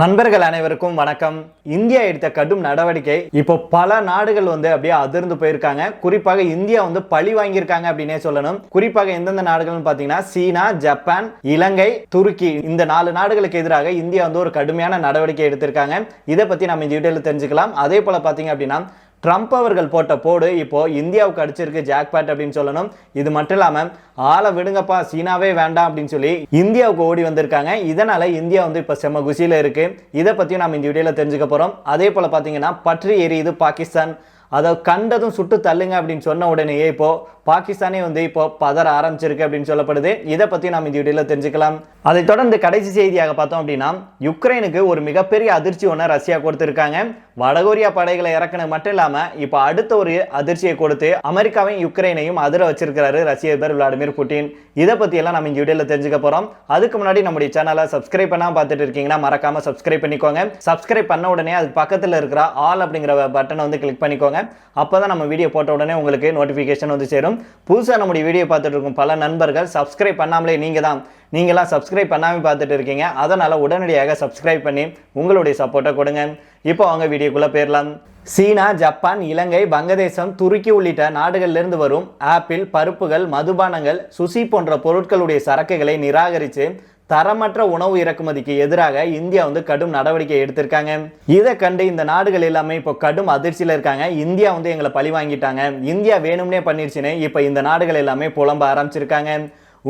நண்பர்கள் அனைவருக்கும் வணக்கம். இந்தியா எடுத்த கடும் நடவடிக்கை. இப்போ பல நாடுகள் வந்து அப்படியே அதிர்ந்து போயிருக்காங்க. குறிப்பாக இந்தியா வந்து பழி வாங்கியிருக்காங்க அப்படின்னே சொல்லணும். குறிப்பாக எந்தெந்த நாடுகள்னு பார்த்தீங்கன்னா சீனா ஜப்பான் இலங்கை துருக்கி இந்த நாலு நாடுகளுக்கு எதிராக இந்தியா வந்து ஒரு கடுமையான நடவடிக்கை எடுத்திருக்காங்க. இதை பத்தி நம்ம இந்த வீடியோவில் தெரிஞ்சுக்கலாம். அதே போல பார்த்தீங்க அப்படின்னா ட்ரம்ப் அவர்கள் போட்ட போடு இப்போ இந்தியாவுக்கு அடிச்சிருக்கு ஜாக்பேட் அப்படின்னு சொல்லணும். இது மட்டும் இல்லாம ஆளை விடுங்கப்பா சீனாவே வேண்டாம் அப்படின்னு சொல்லி இந்தியாவுக்கு ஓடி வந்திருக்காங்க. இதனால இந்தியா வந்து இப்போ செம்ம குசியில இருக்கு. இதை பத்தியும் நம்ம இந்த வீடியோல தெரிஞ்சுக்க போறோம். அதே போல பாத்தீங்கன்னா பற்றி எரியுது பாகிஸ்தான். அதை கண்டதும் சுட்டு தள்ளுங்க அப்படின்னு சொன்ன உடனேயே இப்போ பாகிஸ்தானே வந்து இப்போ பதற ஆரம்பிச்சிருக்கு அப்படின்னு சொல்லப்படுது. இதை பத்தி நாம் இந்த வீடியோல தெரிஞ்சுக்கலாம். அதை தொடர்ந்து கடைசி செய்தியாக பார்த்தோம் அப்படின்னா யுக்ரைனுக்கு ஒரு மிகப்பெரிய அதிர்ச்சி ஒன்று ரஷ்யா கொடுத்துருக்காங்க. வடகொரியா படைகளை இறக்குனது மட்டும் இல்லாம இப்போ அடுத்த ஒரு அதிர்ச்சியை கொடுத்து அமெரிக்காவையும் யுக்ரைனையும் அதிர வச்சிருக்கிறாரு ரஷ்ய அதிபர் விளாடிமிர் புட்டின். இதை பத்தி எல்லாம் நம்ம இந்த வீடியோல தெரிஞ்சுக்க போறோம். அதுக்கு முன்னாடி நம்முடைய சேனலை சப்ஸ்கிரைப் பண்ணாம பார்த்துட்டு இருக்கீங்கன்னா மறக்காம சப்ஸ்கிரைப் பண்ணிக்கோங்க. சப்ஸ்கிரைப் பண்ண உடனே அது பக்கத்தில் இருக்கிற ஆல் அப்படிங்கிற பட்டனை வந்து கிளிக் பண்ணிக்கோங்க. அப்பதான் நம்ம வீடியோ போட்ட உடனே உங்களுக்கு நோட்டிஃபிகேஷன் வந்து சேரும். புதுசாக நம்முடைய வீடியோ பார்த்துட்டு இருக்கும் பல நண்பர்கள் சப்ஸ்கிரைப் பண்ணாமலே நீங்கள் தான் நீங்களாம் சப்ஸ்கிரைப் பண்ணாமல் பார்த்துட்டு இருக்கீங்க. அதனால் உடனடியாக சப்ஸ்கிரைப் பண்ணி உங்களுடைய சப்போர்ட்டை கொடுங்க. இப்போ அவங்க வீடியோக்குள்ளே போயிடலாம் சீனா ஜப்பான் இலங்கை வங்கதேசம் துருக்கி உள்ளிட்ட நாடுகளிலிருந்து வரும் ஆப்பிள் பருப்புகள் மதுபானங்கள் சுசி போன்ற பொருட்களுடைய சரக்குகளை நிராகரித்து தரமற்ற உணவு இறக்குமதிக்கு எதிராக இந்தியா வந்து கடும் நடவடிக்கை எடுத்திருக்காங்க. இதை கண்டு இந்த நாடுகள் எல்லாமே இப்போ கடும் அதிர்ச்சியில் இருக்காங்க. இந்தியா வந்து எங்களை பழி வாங்கிட்டாங்க. இந்தியா வேணும்னே பண்ணிருச்சுன்னு இப்போ இந்த நாடுகள் எல்லாமே புலம்ப ஆரம்பிச்சிருக்காங்க.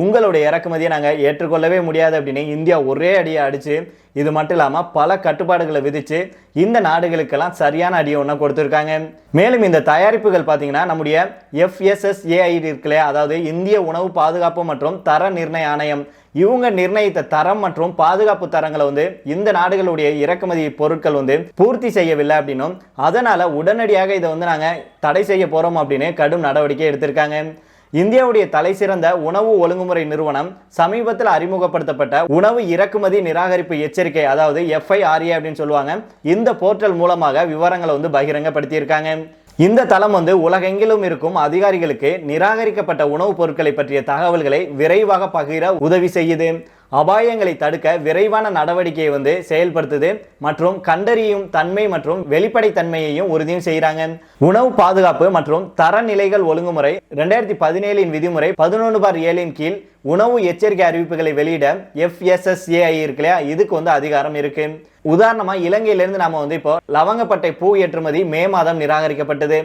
உங்களுடைய இறக்குமதியை நாங்கள் ஏற்றுக்கொள்ளவே முடியாது அப்படின்னு இந்தியா ஒரே அடியை அடிச்சு இது மட்டும் இல்லாமல் பல கட்டுப்பாடுகளை விதித்து இந்த நாடுகளுக்கெல்லாம் சரியான அடியை ஒன்று கொடுத்துருக்காங்க. மேலும் இந்த தயாரிப்புகள் பார்த்தீங்கன்னா நம்முடைய எஃப்எஸ்எஸ்ஏஐ இருக்குல்லையா அதாவது இந்திய உணவு பாதுகாப்பு மற்றும் தர நிர்ணய ஆணையம் இவங்க நிர்ணயித்த தரம் மற்றும் பாதுகாப்பு தரங்களை வந்து இந்த நாடுகளுடைய இறக்குமதி பொருட்கள் வந்து பூர்த்தி செய்யவில்லை அப்படின்னும் அதனால் உடனடியாக இதை வந்து நாங்கள் தடை செய்ய போகிறோம் அப்படின்னு கடும் நடவடிக்கை எடுத்திருக்காங்க. இந்தியாவுடைய தலை சிறந்த உணவு ஒழுங்குமுறை நிறுவனம் சமீபத்தில் அறிமுகப்படுத்தப்பட்ட உணவு இறக்குமதி நிராகரிப்பு எச்சரிக்கை அதாவது எஃப்ஐஆர்ஏ அப்படின்னு சொல்லுவாங்க. இந்த போர்ட்டல் மூலமாக விவரங்களை வந்து பகிரங்கப்படுத்தியிருக்காங்க. இந்த தளம் வந்து உலகெங்கிலும் இருக்கும் அதிகாரிகளுக்கு நிராகரிக்கப்பட்ட உணவுப் பொருட்களை பற்றிய தகவல்களை விரைவாக பகிர உதவி செய்யுது. அபாயங்களை தடுக்க விரைவான நடவடிக்கையை வந்து செயல்படுத்துது மற்றும் கண்டறியும் தன்மை மற்றும் வெளிப்படைத்தன்மையையும் உறுதியும் செய்கிறாங்க உணவு பாதுகாப்பு மற்றும் தரநிலைகள் ஒழுங்குமுறை ரெண்டாயிரத்தி பதினேழின் விதிமுறை பதினொன்று பார் ஏழின் கீழ் உணவு எச்சரிக்கை அறிவிப்புகளை வெளியிட எஃப்எஸ்எஸ்ஏஐ இருக்கு இல்லையா? இதுக்கு வந்து அதிகாரம் இருக்கு. உதாரணமாக இலங்கையிலேருந்து நாம வந்து இப்போ லவங்கப்பட்டை பூ ஏற்றுமதி மே மாதம் நிராகரிக்கப்பட்டது.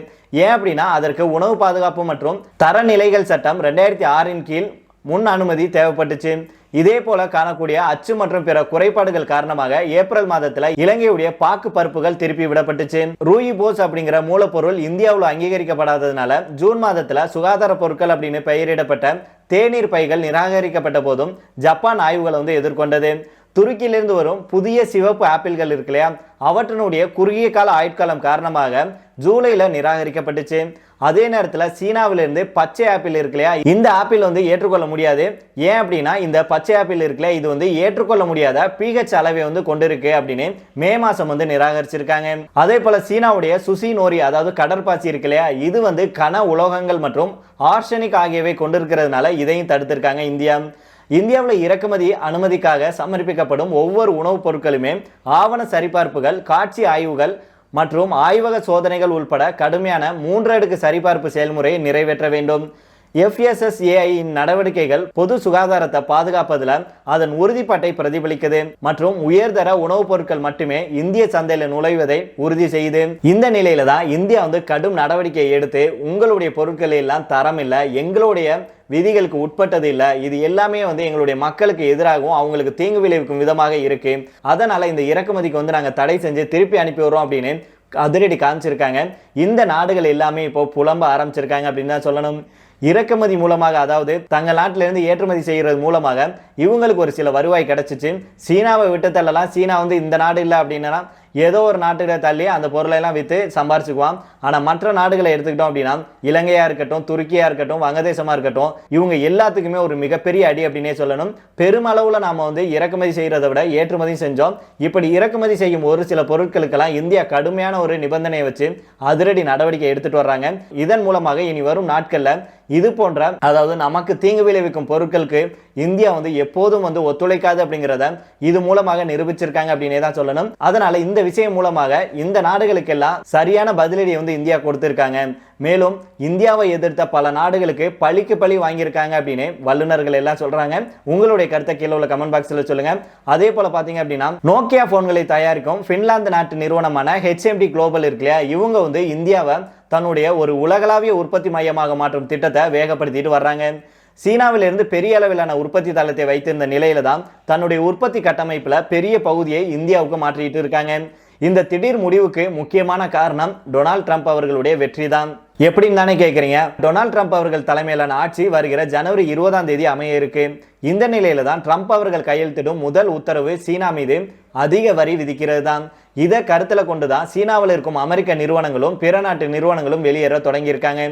ஏன் அப்படின்னா அதற்கு உணவு பாதுகாப்பு மற்றும் தரநிலைகள் சட்டம் ரெண்டாயிரத்தி ஆறின் கீழ் முன் அனுமதி தேவைப்பட்டுச்சு. இதே போல காணக்கூடிய அச்சு மற்றும் பிற குறைபாடுகள் காரணமாக ஏப்ரல் மாதத்துல இலங்கையுடைய பாக்கு பருப்புகள் திருப்பி விடப்பட்டுச்சு. ரூயி போஸ் அப்படிங்கிற மூலப்பொருள் இந்தியாவில் அங்கீகரிக்கப்படாததுனால ஜூன் மாதத்துல சுகாதார பொருட்கள் அப்படின்னு பெயரிடப்பட்ட தேநீர் பைகள் நிராகரிக்கப்பட்ட போதும் ஜப்பான் ஆய்வுகள் வந்து எதிர்கொண்டது. துருக்கியிலிருந்து வரும் புதிய சிவப்பு ஆப்பிள்கள் இருக்கு இல்லையா? அவற்றினுடைய குறுகிய கால ஆயுட்காலம் காரணமாக ஜூலையில் நிராகரிக்கப்பட்டுச்சு. அதே நேரத்தில் சீனாவிலிருந்து பச்சை ஆப்பிள் இருக்கு இல்லையா? இந்த ஆப்பிள் வந்து ஏற்றுக்கொள்ள முடியாது. ஏன் அப்படின்னா இந்த பச்சை ஆப்பிள் இருக்குல்ல இது வந்து ஏற்றுக்கொள்ள முடியாத பிஹெச் அளவை வந்து கொண்டிருக்கு அப்படின்னு மே மாதம் வந்து நிராகரிச்சிருக்காங்க. அதே போல் சீனாவுடைய சுசி நோரி அதாவது கடற்பாசி இருக்கு இல்லையா? இது வந்து கன உலோகங்கள் மற்றும் ஆர்சனிக் ஆகியவை கொண்டிருக்கிறதுனால இதையும் தடுத்திருக்காங்க இந்தியா. இந்தியாவில் இறக்குமதி அனுமதிக்காக சமர்ப்பிக்கப்படும் ஒவ்வொரு உணவுப் பொருட்களுமே ஆவண சரிபார்ப்புகள் காட்சி ஆய்வுகள் மற்றும் ஆய்வக சோதனைகள் உட்பட கடுமையான மூன்று அடுக்கு சரிபார்ப்பு செயல்முறையை நிறைவேற்ற வேண்டும். எஃப்எஸ்எஸ்ஏஐயின் நடவடிக்கைகள் பொது சுகாதாரத்தை பாதுகாப்பதில் அதன் உறுதிப்பாட்டை பிரதிபலிக்குது மற்றும் உயர்தர உணவுப் பொருட்கள் மட்டுமே இந்திய சந்தையில் நுழைவதை உறுதி செய்யுது. இந்த நிலையில தான் இந்தியா வந்து கடும் நடவடிக்கை எடுத்து உங்களுடைய பொருட்கள் எல்லாம் தரம் இல்லை எங்களுடைய விதிகளுக்கு உட்பட்டது இல்லை. இது எல்லாமே வந்து எங்களுடைய மக்களுக்கு எதிராகவும் அவங்களுக்கு தீங்கு விளைவிக்கும் விதமாக இருக்கு. அதனால இந்த இறக்குமதிக்கு வந்து நாங்கள் தடை செஞ்சு திருப்பி அனுப்பி வரோம் அப்படின்னு அதிரடி காமிச்சிருக்காங்க. இந்த நாடுகள் எல்லாமே இப்போ புலம்ப ஆரம்பிச்சிருக்காங்க அப்படின்னு தான் சொல்லணும். இறக்குமதி மூலமாக அதாவது தங்கள் நாட்டிலிருந்து ஏற்றுமதி செய்கிறது மூலமாக இவங்களுக்கு ஒரு சில வருவாய் கிடச்சிச்சு. சீனாவை விட்டு தள்ளலாம். சீனா வந்து இந்த நாடு இல்லை அப்படின்னா ஏதோ ஒரு நாட்டுகளை தள்ளி அந்த பொருளை எல்லாம் சம்பாரிச்சுக்குவான். ஆனால் மற்ற நாடுகளை எடுத்துக்கிட்டோம் அப்படின்னா இலங்கையாக இருக்கட்டும் துருக்கியாக இருக்கட்டும் வங்கதேசமா இருக்கட்டும் இவங்க எல்லாத்துக்குமே ஒரு மிகப்பெரிய அடி அப்படின்னே சொல்லணும். பெருமளவில் நாம வந்து இறக்குமதி செய்யறதை விட ஏற்றுமதி செஞ்சோம். இப்படி இறக்குமதி செய்யும் ஒரு சில பொருட்களுக்கெல்லாம் இந்தியா கடுமையான ஒரு நிபந்தனையை வச்சு அதிரடி நடவடிக்கை எடுத்துட்டு வர்றாங்க. இதன் மூலமாக இனி வரும் நாட்களில் இது போன்ற அதாவது நமக்கு தீங்கு விளைவிக்கும் பொருட்களுக்கு இந்தியா வந்து எப்போதும் வந்து ஒத்துழைக்காது அப்படிங்கிறத இது மூலமாக நிரூபிச்சிருக்காங்க அப்படின்னே தான் சொல்லணும். அதனால இந்த விஷயம் மூலமாக இந்த நாடுகளுக்கெல்லாம் சரியான பதிலடி வந்து இந்தியா கொடுத்துருக்காங்க. மேலும் இந்தியாவை எதிர்த்த பல நாடுகளுக்கு பழிக்கு பழி வாங்கியிருக்காங்க அப்படின்னு வல்லுநர்கள் எல்லாம் சொல்றாங்க. உங்களுடைய கருத்தை கீழே உள்ள கமெண்ட் பாக்ஸ்ல சொல்லுங்க. அதே போல பாத்தீங்க அப்படின்னா நோக்கியா போன்களை தயாரிக்கும் பின்லாந்து நாட்டு நிறுவனமான ஹெச்எம்டி குளோபல் இருக்கு இல்லையா? இவங்க வந்து இந்தியாவை தன்னுடைய ஒரு உலகளாவிய உற்பத்தி மையமாக மாற்றும் திட்டத்தை வேகப்படுத்திட்டு வர்றாங்க. சீனாவிலிருந்து பெரிய அளவிலான உற்பத்தி தளத்தை வைத்திருந்த நிலையில தான் தன்னுடைய உற்பத்தி கட்டமைப்பில் பெரிய பகுதியை இந்தியாவுக்கு மாற்றிட்டு இருக்காங்க. இந்த திடீர் முடிவுக்கு முக்கியமான காரணம் டொனால்ட் ட்ரம்ப் அவர்களுடைய வெற்றி தான். எப்படின்னு தானே கேட்குறீங்க டொனால்ட் ட்ரம்ப் அவர்கள் தலைமையிலான ஆட்சி வருகிற ஜனவரி இருபதாம் தேதி அமைய இருக்கு. இந்த நிலையில தான் ட்ரம்ப் அவர்கள் கையெழுத்திடும் முதல் உத்தரவு சீனா மீது அதிக வரி விதிக்கிறது தான். இதை கருத்தில் கொண்டு தான் சீனாவில் இருக்கும் அமெரிக்க நிறுவனங்களும் பிற நாட்டு நிறுவனங்களும் வெளியேற தொடங்கியிருக்காங்க.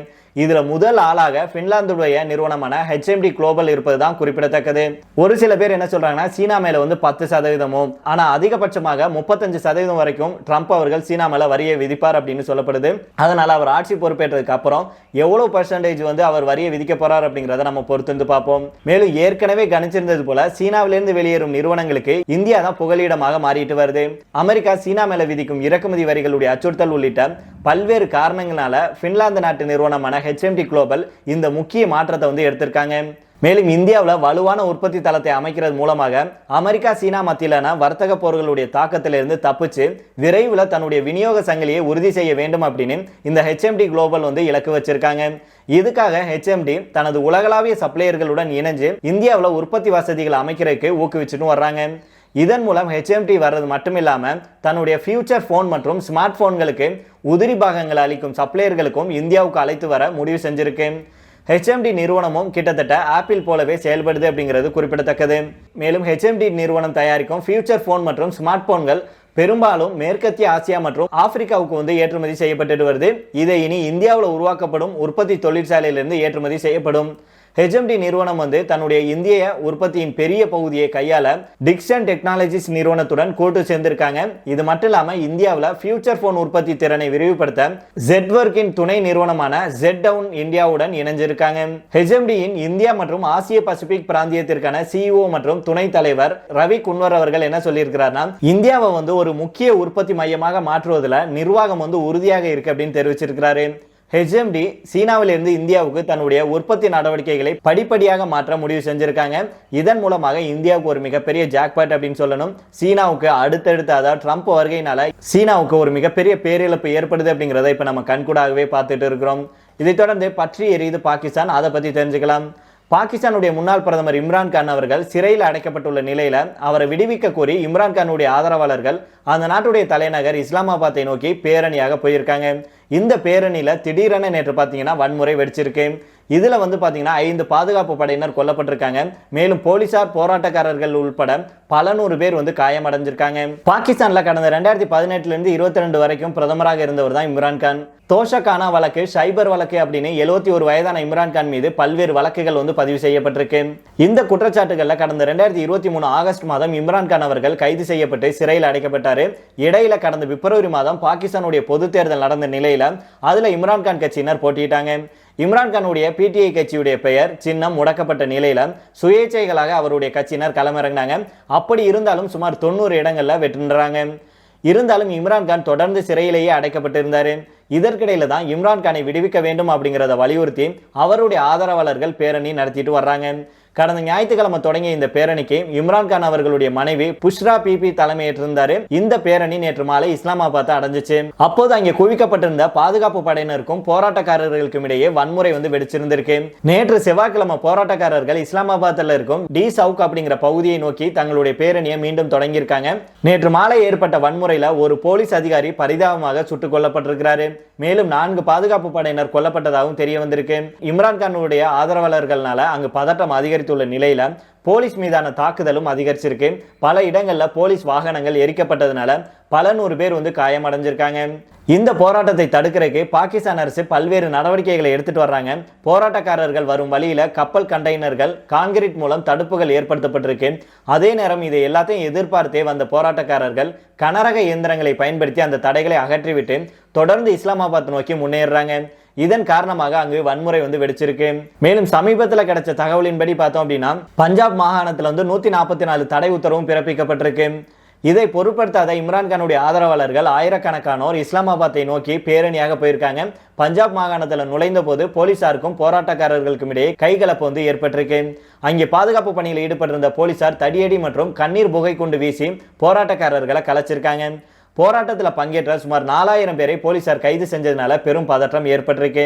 இதுல முதல் ஆளாக பின்லாந்துடைய நிறுவனமான ஹெச்எம்டி குளோபல் இருப்பது தான் குறிப்பிடத்தக்கது. ஒரு சில பேர் என்ன சொல்றாங்கன்னா சீனா மேல வந்து பத்து சதவீதமும் ஆனா அதிகபட்சமாக முப்பத்தஞ்சு சதவீதம் வரைக்கும் ட்ரம்ப் அவர்கள் சீனா மேல வரியை விதிப்பார் அப்படின்னு சொல்லப்படுது. அதனால அவர் ஆட்சி பொறுப்பேற்றதுக்கு அப்புறம் எவ்வளவு பர்சன்டேஜ் வந்து அவர் வரியை விதிக்க போறார் அப்படிங்கிறத நம்ம பொறுத்து பார்ப்போம். மேலும் ஏற்கனவே கணிச்சிருந்தது போல சீனாவிலிருந்து வெளியேறும் நிறுவனங்களுக்கு இந்தியா தான் புகலிடமாக மாறிட்டு வருது. அமெரிக்கா சீனா மேல விதிக்கும் இறக்குமதி வரிகளுடைய அச்சுறுத்தல் உள்ளிட்ட பல்வேறு காரணங்களால பின்லாந்து நாட்டு நிறுவனமான ஹெச்எம்டி குளோபல் இந்த முக்கிய மாற்றத்தை வந்து எடுத்திருக்காங்க. மேலும் இந்தியாவில் வலுவான உற்பத்தி தளத்தை அமைக்கிறது மூலமாக அமெரிக்கா சீனா மத்தியிலான வர்த்தக போர்களுடைய தாக்கத்திலிருந்து தப்பிச்சு விரைவில் தன்னுடைய விநியோக சங்கிலியை உறுதி செய்ய வேண்டும் அப்படின்னு இந்த ஹெச்எம்டி குளோபல் வந்து இலக்கு வச்சிருக்காங்க. இதுக்காக ஹெச்எம்டி தனது உலகளாவிய சப்ளையர்களுடன் இணைஞ்சு இந்தியாவில் உற்பத்தி வசதிகளை அமைக்கிறதுக்கு ஊக்குவிச்சுன்னு வர்றாங்க. இதன் மூலம் ஹெச்எம்டி வர்றது மட்டும் இல்லாமல் தன்னுடைய ஃபியூச்சர் ஃபோன் மற்றும் ஸ்மார்ட் ஃபோன்களுக்கு உதிரி பாகங்களை அளிக்கும் சப்ளையர்களுக்கும் இந்தியாவுக்கு அழைத்து வர முடிவு செஞ்சிருக்கு. ஹெச்எம்டி நிறுவனமும் கிட்டத்தட்ட ஆப்பிள் போலவே செயல்படுது அப்படிங்கிறது குறிப்பிடத்தக்கது. மேலும் ஹெச்எம்டி நிறுவனம் தயாரிக்கும் ஃபியூச்சர் ஃபோன் மற்றும் ஸ்மார்ட் போன்கள் பெரும்பாலும் மேற்கத்திய ஆசியா மற்றும் ஆப்பிரிக்காவுக்கு வந்து ஏற்றுமதி செய்யப்பட்டு வருது. இதை இனி இந்தியாவில் உருவாக்கப்படும் உற்பத்தி தொழிற்சாலையிலிருந்து ஏற்றுமதி செய்யப்படும். ஹெச்எம்டி நிறுவனம் வந்து தன்னுடைய இந்திய உற்பத்தியின் பெரிய பகுதியை கையாள டிக்சன் டெக்னாலஜிஸ் நிறுவனத்துடன் கூட்டு சேர்ந்திருக்காங்க. இது மட்டும் இல்லாமல் இந்தியாவில் ஃபியூச்சர் போன் உற்பத்தி திறனை விரிவுபடுத்த ஜெட்வொர்க்கின் துணை நிறுவனமான ஜெட் டவுன் இந்தியாவுடன் இணைஞ்சிருக்காங்க. ஹெச்எம்டியின் இந்தியா மற்றும் ஆசிய பசிபிக் பிராந்தியத்திற்கான சிஇஓ மற்றும் துணைத் தலைவர் ரவி குன்வர் அவர்கள் என்ன சொல்லியிருக்கிறார்னா இந்தியாவை வந்து ஒரு முக்கிய உற்பத்தி மையமாக மாற்றுவதில் நிர்வாகம் வந்து உறுதியாக இருக்கு அப்படின்னு தெரிவிச்சிருக்கிறாரு. ஹெச்எம்டி சீனாவிலிருந்து இந்தியாவுக்கு தன்னுடைய உற்பத்தி நடவடிக்கைகளை படிப்படியாக மாற்ற முடிவு செஞ்சிருக்காங்க. இதன் மூலமாக இந்தியாவுக்கு ஒரு மிகப்பெரிய ஜாக்பாட் அப்படின்னு சொல்லணும். சீனாவுக்கு அடுத்தடுத்து அதாவது ட்ரம்ப் வருகையினால சீனாவுக்கு ஒரு மிகப்பெரிய பேரிழப்பு ஏற்படுது அப்படிங்கிறத இப்போ நம்ம கண்கூடாகவே பார்த்துட்டு இருக்கிறோம். இதைத் தொடர்ந்து பற்றி எரியுது பாகிஸ்தான். அதை பற்றி தெரிஞ்சுக்கலாம். பாகிஸ்தானுடைய முன்னாள் பிரதமர் இம்ரான் கான் அவர்கள் சிறையில் அடைக்கப்பட்டுள்ள நிலையில அவரை விடுவிக்க கோரி இம்ரான் கானுடைய ஆதரவாளர்கள் அந்த நாட்டுடைய தலைநகர் இஸ்லாமாபாத்தை நோக்கி பேரணியாக போயிருக்காங்க. இந்த பேரணியில் திடீரென நேற்று பார்த்தீங்கன்னா வன்முறை வெடிச்சிருக்கு. இதில் வந்து பார்த்தீங்கன்னா ஐந்து பாதுகாப்பு படையினர் கொல்லப்பட்டிருக்காங்க. மேலும் போலீசார் போராட்டக்காரர்கள் உள்பட பல நூறு பேர் வந்து காயமடைஞ்சிருக்காங்க. பாகிஸ்தானில் கடந்த ரெண்டாயிரத்தி பதினெட்டுலேருந்து இருபத்தி ரெண்டு வரைக்கும் பிரதமராக இருந்தவர் தான் இம்ரான்கான் தோஷக்கானா வழக்கு சைபர் வழக்கு அப்படின்னு எழுபத்தி ஒரு வயதான இம்ரான்கான் மீது பல்வேறு வழக்குகள் வந்து பதிவு செய்யப்பட்டிருக்கு. இந்த குற்றச்சாட்டுகளில் கடந்த ரெண்டாயிரத்தி இருபத்தி மூணு ஆகஸ்ட் மாதம் இம்ரான்கான் அவர்கள் கைது செய்யப்பட்டு சிறையில் அடைக்கப்பட்டார். இடையில கடந்த பிப்ரவரி மாதம் பாகிஸ்தானுடைய பொது தேர்தல் நடந்த நிலையில் அதுல இம்ரான் கான் கட்சியினர் போட்டியிட்டாங்க. இம்ரான்கானுடைய பிடிஐ கட்சியுடைய பெயர் சின்னம் முடக்கப்பட்ட நிலையில சுயேட்சைகளாக அவருடைய கட்சியினர் களமிறங்கினாங்க. அப்படி இருந்தாலும் சுமார் தொண்ணூறு இடங்கள்ல வெற்றின்றாங்க இருந்தாலும் இம்ரான் கான் தொடர்ந்து சிறையிலேயே அடைக்கப்பட்டிருந்தாரு. இதற்கிடையில தான் இம்ரான் கானை விடுவிக்க வேண்டும் அப்படிங்கிறத வலியுறுத்தி அவருடைய ஆதரவாளர்கள் பேரணி நடத்திட்டு வர்றாங்க. கடந்த ஞாயிற்றுக்கிழமை தொடங்கிய இந்த பேரணிக்கு இம்ரான் கான் அவர்களுடைய மனைவி புஷ்ரா பிபி தலைமையேற்றிருந்தாரு. இந்த பேரணி நேற்று மாலை இஸ்லாமாபாத்தை அடைஞ்சிச்சு. அப்போது அங்கே குவிக்கப்பட்டிருந்த பாதுகாப்பு படையினருக்கும் போராட்டக்காரர்களுக்கும் இடையே வன்முறை வந்து வெடிச்சிருந்திருக்கு. நேற்று செவ்வாய்க்கிழமை போராட்டக்காரர்கள் இஸ்லாமாபாத்தில் இருக்கும் டி சவுக் அப்படிங்கிற பகுதியை நோக்கி தங்களுடைய பேரணியை மீண்டும் தொடங்கியிருக்காங்க. நேற்று மாலை ஏற்பட்ட வன்முறையில் ஒரு போலீஸ் அதிகாரி பரிதாபமாக சுட்டுக் கொல்லப்பட்டிருக்கிறாரு. மேலும் நான்கு பாதுகாப்பு படையினர் கொல்லப்பட்டதாகவும் தெரிய வந்திருக்கு. இம்ரான் கானுடைய ஆதரவாளர்களால அங்கு பதட்டம் அதிகரித்து அதிகரித்துள்ள நிலையில போலீஸ் மீதான தாக்குதலும் அதிகரிச்சிருக்கு. பல இடங்கள்ல போலீஸ் வாகனங்கள் எரிக்கப்பட்டதுனால பல நூறு பேர் வந்து காயமடைஞ்சிருக்காங்க. இந்த போராட்டத்தை தடுக்கிறதுக்கு பாகிஸ்தான் அரசு பல்வேறு நடவடிக்கைகளை எடுத்துட்டு வர்றாங்க. போராட்டக்காரர்கள் வரும் வழியில கப்பல் கண்டெய்னர்கள் கான்கிரீட் மூலம் தடுப்புகள் ஏற்படுத்தப்பட்டிருக்கு. அதே நேரம் இதை எல்லாத்தையும் எதிர்பார்த்தே வந்த போராட்டக்காரர்கள் கனரக இயந்திரங்களை பயன்படுத்தி அந்த தடைகளை அகற்றிவிட்டு தொடர்ந்து இஸ்லாமாபாத் நோக்கி முன்னேறுறாங்க. இதன் காரணமாக அங்கு வன்முறை வந்து வெடிச்சிருக்கு. மேலும் சமீபத்தில் கிடைச்ச தகவலின்படி பார்த்தோம் அப்படின்னா பஞ்சாப் மாகாணத்தில் வந்து நூத்தி நாற்பத்தி நாலு தடை உத்தரவும் பிறப்பிக்கப்பட்டிருக்கு. இதை பொருட்படுத்தாத இம்ரான்கானுடைய ஆதரவாளர்கள் ஆயிரக்கணக்கானோர் இஸ்லாமாபாத்தை நோக்கி பேரணியாக போயிருக்காங்க. பஞ்சாப் மாகாணத்தில் நுழைந்த போது போலீசாருக்கும் போராட்டக்காரர்களுக்கும் இடையே கைகலப்பு வந்து ஏற்பட்டிருக்கு. அங்கே பாதுகாப்பு பணியில் ஈடுபட்டிருந்த போலீசார் தடியடி மற்றும் கண்ணீர் புகை கொண்டு வீசி போராட்டக்காரர்களை கலைச்சிருக்காங்க. போராட்டத்தில் பங்கேற்ற சுமார் நாலாயிரம் பேரை போலீசார் கைது செஞ்சதுனால பெரும் பதற்றம் ஏற்பட்டிருக்கு.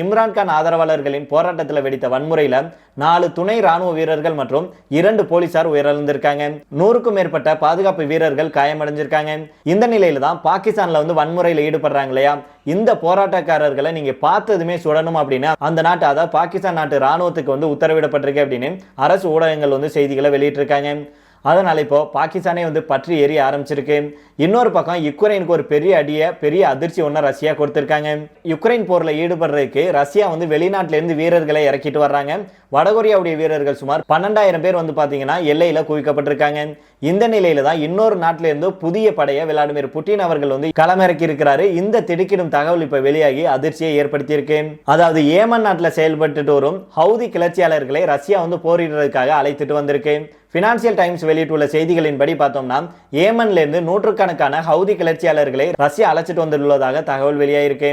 இம்ரான்கான் ஆதரவாளர்களின் போராட்டத்தில் வெடித்த வன்முறையில் நாலு துணை ராணுவ வீரர்கள் மற்றும் இரண்டு போலீசார் உயிரிழந்திருக்காங்க. நூறுக்கும் மேற்பட்ட பாதுகாப்பு வீரர்கள் காயமடைஞ்சிருக்காங்க. இந்த நிலையில தான் பாகிஸ்தான்ல வந்து வன்முறையில் ஈடுபடுறாங்க இல்லையா? இந்த போராட்டக்காரர்களை நீங்க பார்த்ததுமே சுடணும் அப்படின்னு அந்த நாட்டு அதாவது பாகிஸ்தான் நாட்டு ராணுவத்துக்கு வந்து உத்தரவிடப்பட்டிருக்கு அப்படின்னு அரசு ஊடகங்கள் வந்து செய்திகளை வெளியிட்டிருக்காங்க. அதனால் இப்போது பாகிஸ்தானே வந்து பற்றி எரிய ஆரம்பிச்சிருக்கு. இன்னொரு பக்கம் யுக்ரைனுக்கு ஒரு பெரிய அடியை பெரிய அதிர்ச்சி ஒன்று ரஷ்யா கொடுத்துருக்காங்க. யுக்ரைன் போரில் ஈடுபடுறதுக்கு ரஷ்யா வந்து வெளிநாட்டிலேருந்து வீரர்களை இறக்கிட்டு வர்றாங்க. வடகொரியாவுடைய வீரர்கள் சுமார் பன்னெண்டாயிரம் பேர் வந்து பார்த்தீங்கன்னா எல்லையில் குவிக்கப்பட்டிருக்காங்க. இந்த நிலையில தான் இன்னொரு நாட்டிலிருந்து புதிய படையை விளாடிமிர் புட்டின் அவர்கள் வந்து களமிறக்கி இருக்கிறாரு. இந்த திடுக்கிடும் தகவல் இப்போ வெளியாகி அதிர்ச்சியை ஏற்படுத்தியிருக்கு. அதாவது ஏமன் நாட்டில் செயல்பட்டு வரும் ஹவுதி கிளர்ச்சியாளர்களை ரஷ்யா வந்து போரிடுறதுக்காக அழைத்துட்டு வந்திருக்கு. பினான்சியல் டைம்ஸ் வெளியிட்டுள்ள செய்திகளின்படி பார்த்தோம்னா ஏமன்லேருந்து நூற்றுக்கணக்கான ஹவுதி கிளர்ச்சியாளர்களை ரஷ்யா அழைச்சிட்டு வந்துள்ளதாக தகவல் வெளியாயிருக்கு.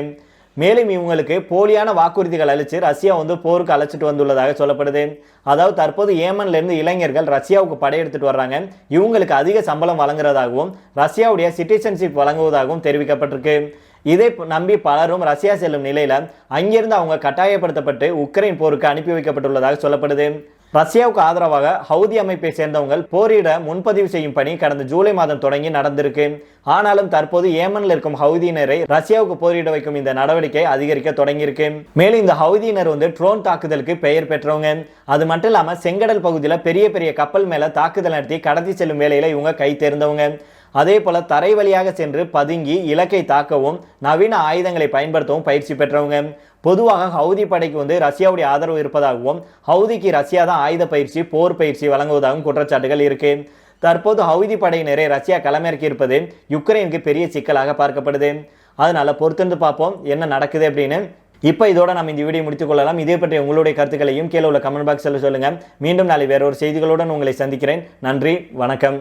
மேலும் இவங்களுக்கு போலியான வாக்குறுதிகள் அளித்து ரஷ்யா வந்து போருக்கு அழைச்சிட்டு வந்துள்ளதாக சொல்லப்படுது. அதாவது தற்போது ஏமன்லேருந்து இளைஞர்கள் ரஷ்யாவுக்கு படையெடுத்துட்டு வர்றாங்க. இவங்களுக்கு அதிக சம்பளம் வழங்குறதாகவும் ரஷ்யாவுடைய சிட்டிசன்ஷிப் வழங்குவதாகவும் தெரிவிக்கப்பட்டிருக்கு. இதை நம்பி பலரும் ரஷ்யா செல்லும் நிலையில் அங்கிருந்து அவங்க கட்டாயப்படுத்தப்பட்டு உக்ரைன் போருக்கு அனுப்பி வைக்கப்பட்டுள்ளதாக சொல்லப்படுது. ரஷ்யாவுக்கு ஆதரவாக ஹவுதி அமைப்பை சேர்ந்தவங்க போரிட முன்பதிவு செய்யும் பணி கடந்த ஜூலை மாதம் தொடங்கி நடந்திருக்கு. ஆனாலும் தற்போது ஏமனில் இருக்கும் ஹவுதியினரை ரஷ்யாவுக்கு போரிட வைக்கும் இந்த நடவடிக்கை அதிகரிக்க தொடங்கியிருக்கு. மேலும் இந்த ஹவுதியினர் வந்து ட்ரோன் தாக்குதலுக்கு பெயர் பெற்றவங்க. அது மட்டும் இல்லாமல் செங்கடல் பகுதியில் பெரிய பெரிய கப்பல் மேலே தாக்குதல் நடத்தி கடத்தி செல்லும் வேலையில் இவங்க கை தேர்ந்தவங்க. அதே போல தரை வழியாக சென்று பதுங்கி இலக்கை தாக்கவும் நவீன ஆயுதங்களை பயன்படுத்தவும் பயிற்சி பெற்றவங்க. பொதுவாக ஹவுதி படைக்கு வந்து ரஷ்யாவுடைய ஆதரவு இருப்பதாகவும் ஹவுதிக்கு ரஷ்யா தான் ஆயுத பயிற்சி போர் பயிற்சி வழங்குவதாகவும் குற்றச்சாட்டுகள் இருக்கு. தற்போது ஹவுதி படையினரை ரஷ்யா களமிறக்கி இருப்பது யுக்ரைனுக்கு பெரிய சிக்கலாக பார்க்கப்படுது. அதனால பொறுத்திருந்து பார்ப்போம் என்ன நடக்குது அப்படின்னு. இப்போ இதோட நம்ம இந்த வீடியோ முடித்துக்கொள்ளலாம் இதே பற்றி உங்களுடைய கருத்துக்களையும் கீழே உள்ள கமெண்ட் பாக்ஸில் சொல்லுங்கள் மீண்டும் நாளை வேறொரு செய்திகளுடன் உங்களை சந்திக்கிறேன். நன்றி வணக்கம்.